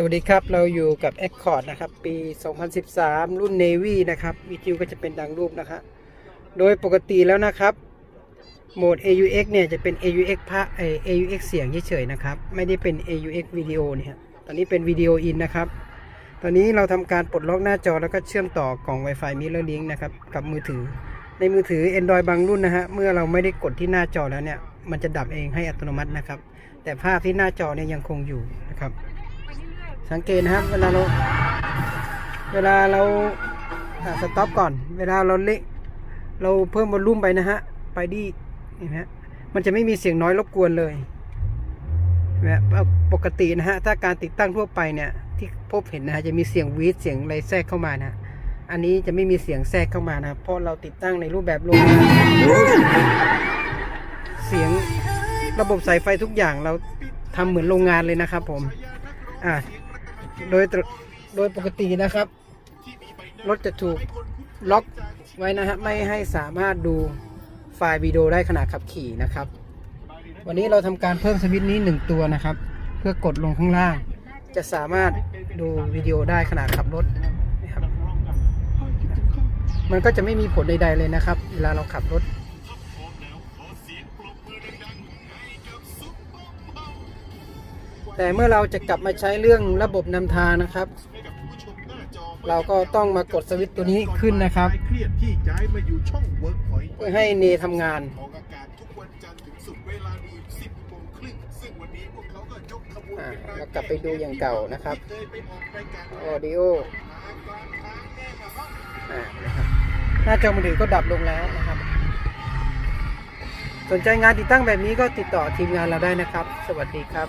สวัสดีครับ เราอยู่กับ Accord นะครับ ปี 2013 รุ่น Navy นะครับวิทยุก็จะเป็นดังรูปนะครับโดยปกติแล้วนะครับ โหมด AUX เนี่ยจะเป็น AUX พะเอ่อ AUX เสียงเฉยๆนะครับ ไม่ได้เป็น AUX วิดีโอเนี่ยตอนนี้เป็นวิดีโออินนะครับ ตอนนี้เราทำการปลดล็อกหน้าจอแล้วก็เชื่อมต่อกล่อง Wi-Fi Mirror Link นะครับ กับมือถือ ในมือถือ Android บางรุ่นนะฮะ เมื่อเราไม่ได้กดที่หน้าจอแล้วเนี่ย มันจะดับเองให้อัตโนมัตินะครับ แต่ภาพที่หน้าจอเนี่ยยังคงอยู่นะครับ สังเกตนะครับ เวลาเรา เวลาเราสต็อปก่อน เวลาเราเละเราเพิ่มวอลลุ่มไปนะฮะ ไปดีเห็นไหมฮะมันจะไม่มีเสียงน้อยรบกวนเลยเห็นไหมฮะปกตินะฮะ ถ้าการติดตั้งทั่วไปเนี่ย ที่พบเห็นนะฮะ จะมีเสียงวีดเสียงอะไรแทรกเข้ามานะฮะอันนี้จะไม่มีเสียงแทรกเข้ามานะ เพราะเราติดตั้งในรูปแบบโรงงานเสียงระบบสายไฟทุกอย่างเราทำเหมือนโรงงานเลยนะครับผม อ่า โดยโดยปกตินะครับ รถจะถูกล็อกไว้นะฮะไม่ให้สามารถดูไฟล์วิดีโอได้ขณะขับขี่นะครับ วันนี้เราทำการเพิ่มสวิตช์นี้หนึ่งตัวนะครับ เพื่อกดลงข้างล่าง จะสามารถดูวิดีโอได้ขณะขับรถนะครับ มันก็จะไม่มีผลใดๆเลยนะครับ เวลาเราขับรถ แต่เมื่อเราจะกลับมาใช้เรื่องระบบนำทางนะครับ เราก็ต้องมากดสวิตช์ตัวนี้ขึ้นนะครับเครียดที่ย้ายมาอยู่ช่องเวิร์กพอยต์เพื่อให้เนทำงานออกอากาศทุกวันจันทร์ถึงศุกร์เวลาดี10โมงครึ่งซึ่งวันนี้พวกเขาก็ยกขบวนอ่าเป็นเรากลับไปดูอย่างเก่านะครับเคยไปออกรายการออดิโออ่านะครับหน้าจอมือถือก็ดับลงแล้วนะครับ สนใจงานติดตั้งแบบนี้ก็ติดต่อทีมงานเราได้นะครับ สวัสดีครับ